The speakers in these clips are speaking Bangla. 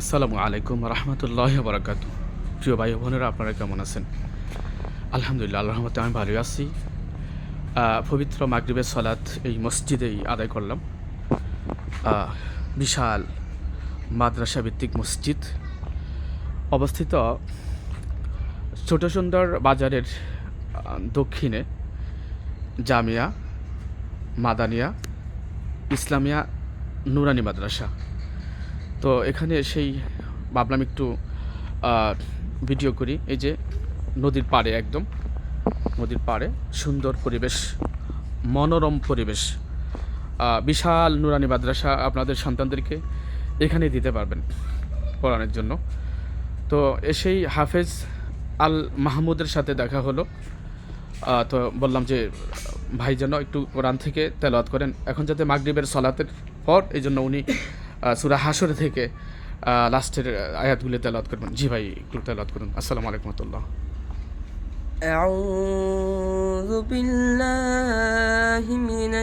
আসসালামু আলাইকুম রহমতুল্লাহ বরাকাত প্রিয় ভাই বোনেরা, আপনারা কেমন আছেন? আলহামদুলিল্লাহ আল্লাহ রহমতে আমি ভালো আছি। পবিত্র মাগরিবের সলাৎ এই মসজিদেই আদায় করলাম। বিশাল মাদ্রাসা ভিত্তিক মসজিদ। অবস্থিত ছোট সুন্দর বাজারের দক্ষিণে জামিয়া, মাদানিয়া, ইসলামিয়া, নুরানি মাদ্রাসা। তো এখানে সেই ভাবলাম একটু ভিডিও করি। এই যে নদীর পাড়ে একদম, নদীর পাড়ে সুন্দর পরিবেশ, মনোরম পরিবেশ। বিশাল নুরানি মাদ্রাসা আপনাদের সন্তানদেরকে এখানে দিতে পারবেন পড়ানোর জন্য। তো এসেই হাফেজ আল মাহমুদের সাথে দেখা হলো। তো বললাম যে, ভাই যেন একটু কোরআন থেকে তেলাওয়াত করেন। এখন যাতে মাগরিবের সলাতের পর, এই জন্য উনি সুরা হাসর থেকে আহ, লাস্টের আয়াতগুলি তেলাওয়াত করবেন জি ভাই একটু তেলাওয়াত করুন আসসালামু আলাইকুম রহমতুল্লাহ أعوذ بالله من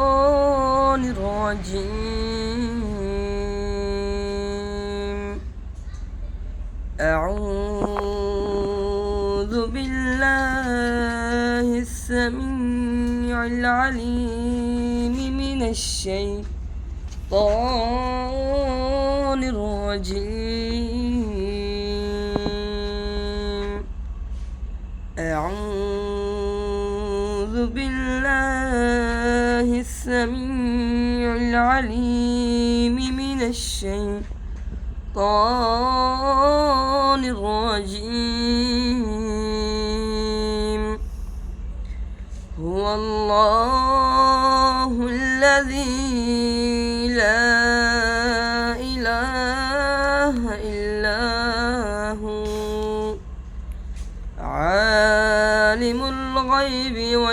الشيطان الرجيم أعوذ بالله السميع العليم من الشيطان الرجيم أعوذ بالله السميع العليم من الشيطان الرجيم هو الله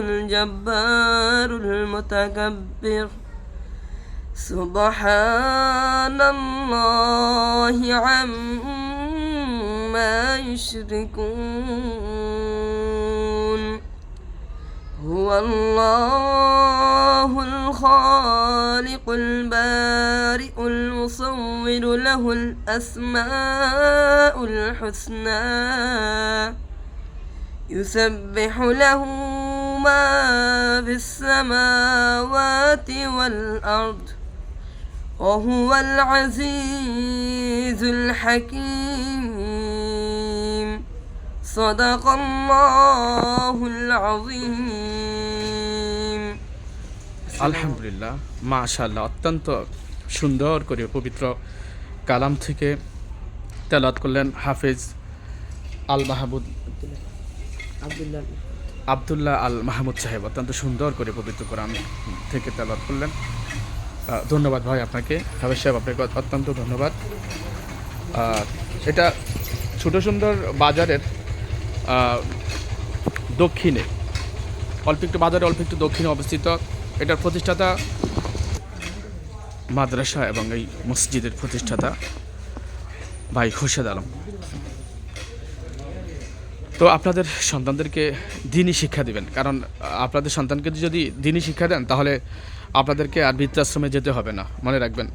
الجبار المتكبر. سبحان الله عما يشركون. هو الله الخالق البارئ المصور له الأسماء الحسنى. يسبح له ما في السماوات والأرض وهو العزيز الحكيم صدق الله العظيم আলহামদুলিল্লাহ মাশাআল্লাহ অত্যন্ত সুন্দর করে পবিত্র কালাম থেকে তেলাওয়াত করলেন হাফেজ আল মাহমুদ আবদুল্লাহ আল মাহমুদ সাহেব অত্যন্ত সুন্দর করে পবিত্র কোরআন থেকে তেলাওয়াত করলেন। ধন্যবাদ ভাই আপনাকে। হাফেজ সাহেব, আপনাকে অত্যন্ত ধন্যবাদ। এটা ছোট সুন্দর বাজারের দক্ষিণে, অল্প একটু বাজারে, অল্প একটু দক্ষিণে অবস্থিত। এটার প্রতিষ্ঠাতা মাদ্রাসা এবং এই মসজিদের প্রতিষ্ঠাতা ভাই খুরশেদ আলম। তো আপনাদের সন্তানদেরকে দিনই শিক্ষা দিবেন। কারণ, আপনাদের সন্তানকে যদি দিনই শিক্ষা দেন, তাহলে আপনাদেরকে আর বৃদ্ধাশ্রমে যেতে হবে না। মনে রাখবেন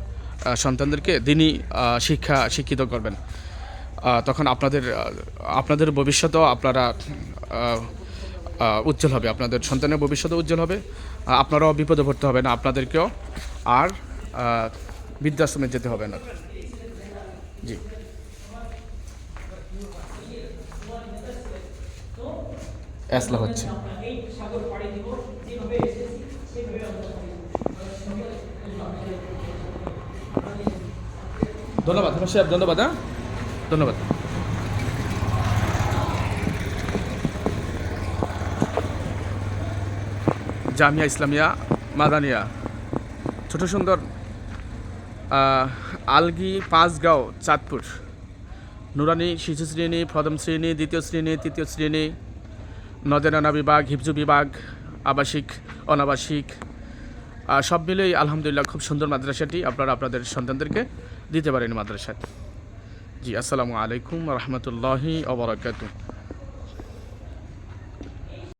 সন্তানদেরকে দিনই শিক্ষা শিক্ষিত করবেন। তখন আপনাদের আপনাদের ভবিষ্যতেও আপনারা উজ্জ্বল হবে। আপনাদের সন্তানের ভবিষ্যতে উজ্জ্বল হবে। আপনারাও বিপদে পড়তে হবে না, আপনাদেরকেও। আর বৃদ্ধাশ্রমে যেতে হবে না। জি। এসলা হচ্ছে। ধন্যবাদ সাহেব, ধন্যবাদ হ্যাঁ? ধন্যবাদ। জামিয়া ইসলামিয়া, মাদানিয়া। ছোট সুন্দর আলগি, পাঁচগাঁও, চাঁদপুর। নুরানি, শিশু শ্রেণি, প্রথম শ্রেণি, দ্বিতীয় শ্রেণি, তৃতীয় শ্রেণি নদেনানা বিভাগ, হিফজু বিভাগ, আবাসিক, অনাবাসিক সব মিলেই আলহামদুলিল্লাহ খুব সুন্দর মাদ্রাসাটি আপনারা আপনাদের সন্তানদেরকে দিতে পারেন মাদ্রাসায়। জি, আসসালামু আলাইকুম রহমতুল্লাহি ওবরাকাতু